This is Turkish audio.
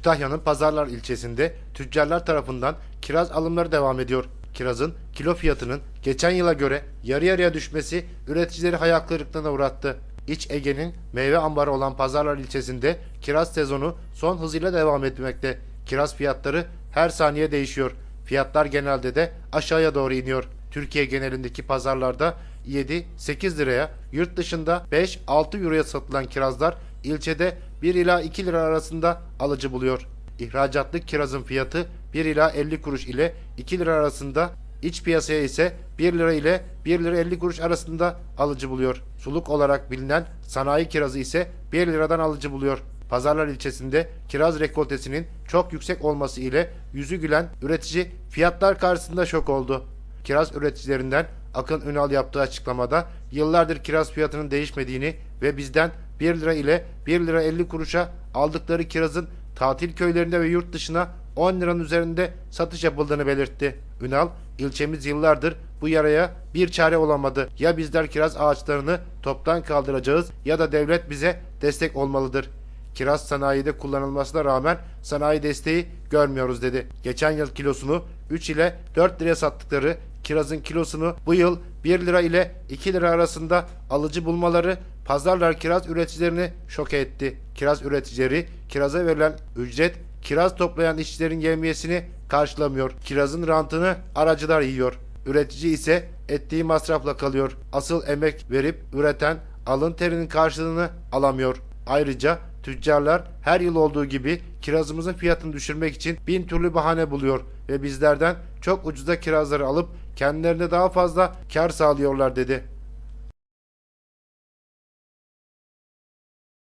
Kütahya'nın Pazarlar ilçesinde tüccarlar tarafından kiraz alımları devam ediyor. Kirazın kilo fiyatının geçen yıla göre yarı yarıya düşmesi üreticileri hayal kırıklığına uğrattı. İç Ege'nin meyve ambarı olan Pazarlar ilçesinde kiraz sezonu son hızıyla devam etmekte. Kiraz fiyatları her saniye değişiyor. Fiyatlar genelde de aşağıya doğru iniyor. Türkiye genelindeki pazarlarda 7-8 liraya, yurt dışında 5-6 euroya satılan kirazlar ilçede 1 ila 2 lira arasında alıcı buluyor. İhracatlık kirazın fiyatı 1 ila 50 kuruş ile 2 lira arasında, iç piyasaya ise 1 lira ile 1 lira 50 kuruş arasında alıcı buluyor. Suluk olarak bilinen sanayi kirazı ise 1 liradan alıcı buluyor. Pazarlar ilçesinde kiraz rekoltesinin çok yüksek olması ile yüzü gülen üretici fiyatlar karşısında şok oldu. Kiraz üreticilerinden Akın Ünal yaptığı açıklamada yıllardır kiraz fiyatının değişmediğini ve bizden 1 lira ile 1 lira 50 kuruşa aldıkları kirazın tatil köylerinde ve yurt dışına 10 liranın üzerinde satış yapıldığını belirtti. Ünal, ilçemiz yıllardır bu yaraya bir çare olamadı. Ya bizler kiraz ağaçlarını toptan kaldıracağız ya da devlet bize destek olmalıdır. Kiraz sanayide kullanılmasına rağmen sanayi desteği görmüyoruz dedi. Geçen yıl kilosunu 3 ile 4 liraya sattıkları kirazın kilosunu bu yıl 1 lira ile 2 lira arasında alıcı bulmaları pazarlar kiraz üreticilerini şoke etti. Kiraz üreticileri kiraza verilen ücret kiraz toplayan işçilerin yevmiyesini karşılamıyor. Kirazın rantını aracılar yiyor. Üretici ise ettiği masrafla kalıyor. Asıl emek verip üreten alın terinin karşılığını alamıyor. Ayrıca tüccarlar her yıl olduğu gibi kirazımızın fiyatını düşürmek için bin türlü bahane buluyor ve bizlerden çok ucuza kirazları alıp kendilerine daha fazla kar sağlıyorlar dedi.